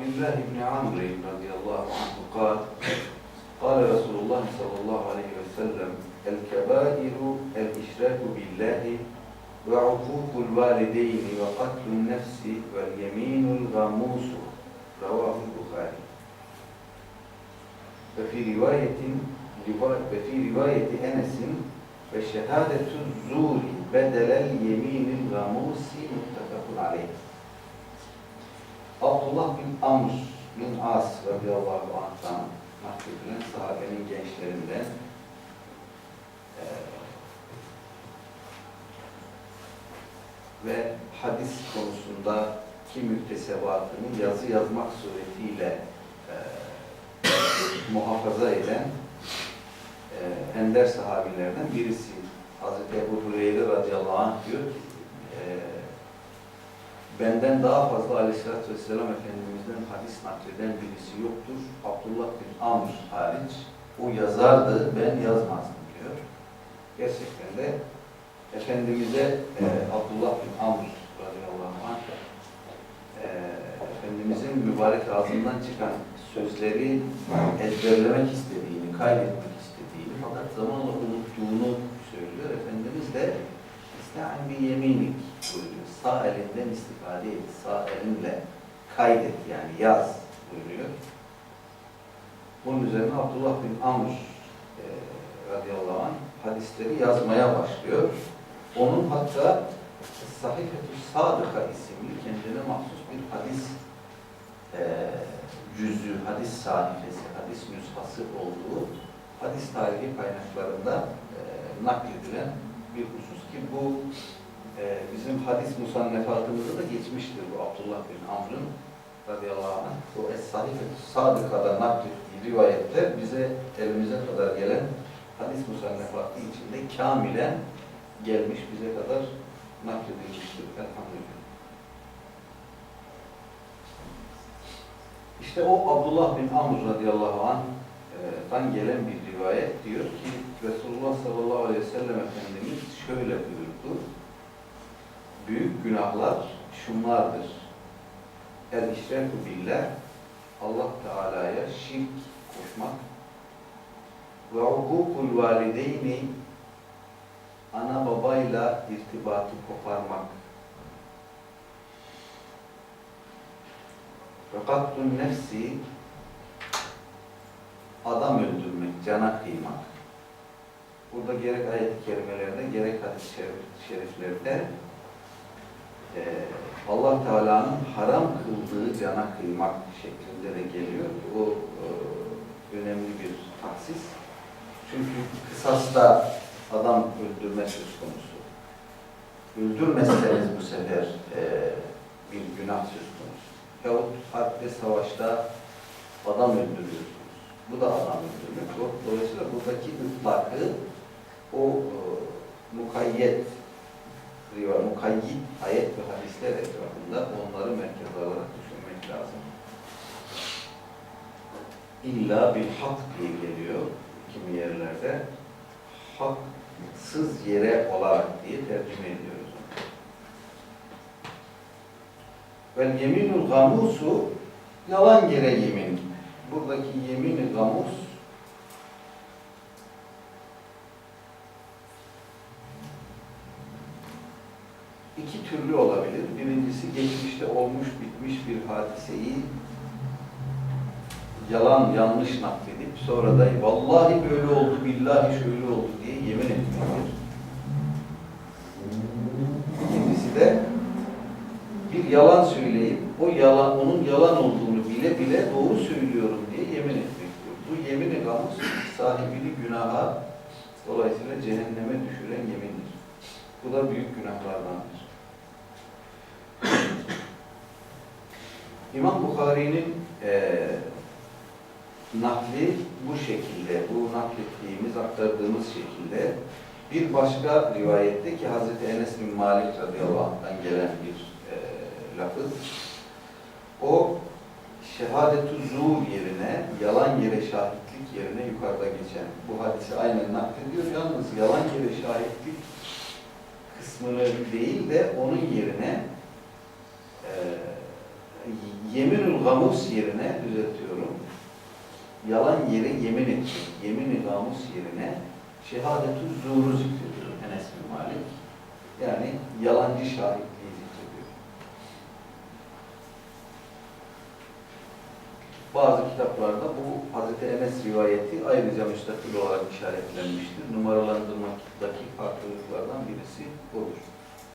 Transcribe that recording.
عبد الله بن عمرو رضي الله عنه قال قال رسول الله صلى الله عليه وسلم الكبائر الإشراك بالله وعقوق الوالدين وقتل النفس واليمين الغموس. رواه البخاري. وفي رواية وفي رواية أنس وشهادة الزور بدل اليمين الغموس متفق عليه. Amr bin As radıyallahu anh'tan nakledilen sahabenin gençlerinden eee, ve hadis konusundaki müktesebatını yazı yazmak suretiyle eee, muhafaza eden eee ender sahabilerden birisi. Hazreti Ebu Hureyre radıyallahu anh diyor ki eee, benden daha fazla aleyhissalatü vesselam Efendimiz'den hadis nakleden birisi yoktur. Abdullah bin Amr hariç. O yazardı, ben yazmazdım diyor. Gerçekten de Efendimiz'e e, Abdullah bin Amr radıyallahu anh e, Efendimiz'in mübarek ağzından çıkan sözleri ezberlemek istediğini, kaydetmek istediğini fakat zamanla unuttuğunu söylüyor. Efendimiz de İsta'in bir yeminik buyuruyor. Sağ elinden istifade et, sağ elinle kaydet yani yaz buyuruyor. Bunun üzerine Abdullah bin Amr e, radıyallahu anh hadisleri yazmaya başlıyor. Onun hatta Sahifetü Sadıka isimli kendine mahsus bir hadis e, cüzü, hadis sahifesi, hadis nüshası olduğu hadis tarihi kaynaklarında e, nakledilen bir husus ki bu e, bizim hadis musannefatımızda da geçmiştir bu Abdullah bin Amr'ın radıyallahu anh. Bu Es-Sahifetü Sadıka'da naklettiği rivayetler bize elimize kadar gelen hadis musannefatı içinde kamilen gelmiş, bize kadar nakledilmiştir. Elhamdülillah. İşte o Abdullah bin Amr radıyallahu anh'tan gelen bir rivayet diyor ki Resulullah sallallahu aleyhi ve sellem Efendimiz şöyle buyurdu. Büyük günahlar şunlardır. El işreku billah Allah Teala'ya şirk koşmak ve hukukul valideyni ana babayla irtibatı koparmak ve katlun nefsi adam öldürmek, cana kıymak. Burada gerek ayet-i kerimelerde gerek hadis-i şerif- şeriflerde eee, Allah Teala'nın haram kıldığı cana kıymak şeklinde de geliyor. O eee, önemli bir taksis. Çünkü kısasta adam öldürme söz konusu. Öldürmezseniz bu sefer eee, bir günah söz konusu. Yahut harp savaşta adam öldürüyorsunuz. Bu da adam öldürmek. Do- Dolayısıyla buradaki ıtlakı o e, mukayyet riva, mukayyit ayet ve hadisler etrafında onları merkez alarak düşünmek lazım. İlla bir hak diye geliyor kimi yerlerde. Haksız yere olarak diye tercüme ediyoruz. Vel yeminul gamusu yalan yere yemin. Buradaki yemin-i gamus iki türlü olabilir. Birincisi geçmişte olmuş bitmiş bir hadiseyi yalan yanlış nakledip sonra da vallahi böyle oldu billahi şöyle oldu diye yemin etmektir. İkincisi de bir yalan söyleyip o yalan onun yalan olduğunu bile bile doğru söylüyorum diye yemin etmektir. Bu yemin-i gamus sahibini günaha dolayısıyla cehenneme düşüren yemindir. Bu da büyük günahlardandır. İmam Bukhari'nin eee nakli bu şekilde, bu naklettiğimiz, aktardığımız şekilde bir başka rivayette ki Hazreti Enes bin Malik radıyallahu anh'tan gelen bir e, lafız. O şehadetu zuhur yerine, yalan yere şahitlik yerine yukarıda geçen bu hadisi aynen naklediyor. Yalnız yalan yere şahitlik kısmını değil de onun yerine e, Yeminül gamus yerine düzeltiyorum. Yalan yere yemin etmek. Yemin-i gamus yerine şehadetü zuru zikrediyor Enes bin Malik. Yani yalancı şahitliği zikrediyor. Bazı kitaplarda bu Hazreti Enes rivayeti ayrıca müstakil olarak işaretlenmiştir. Numaralandırmadaki farklılıklardan birisi odur.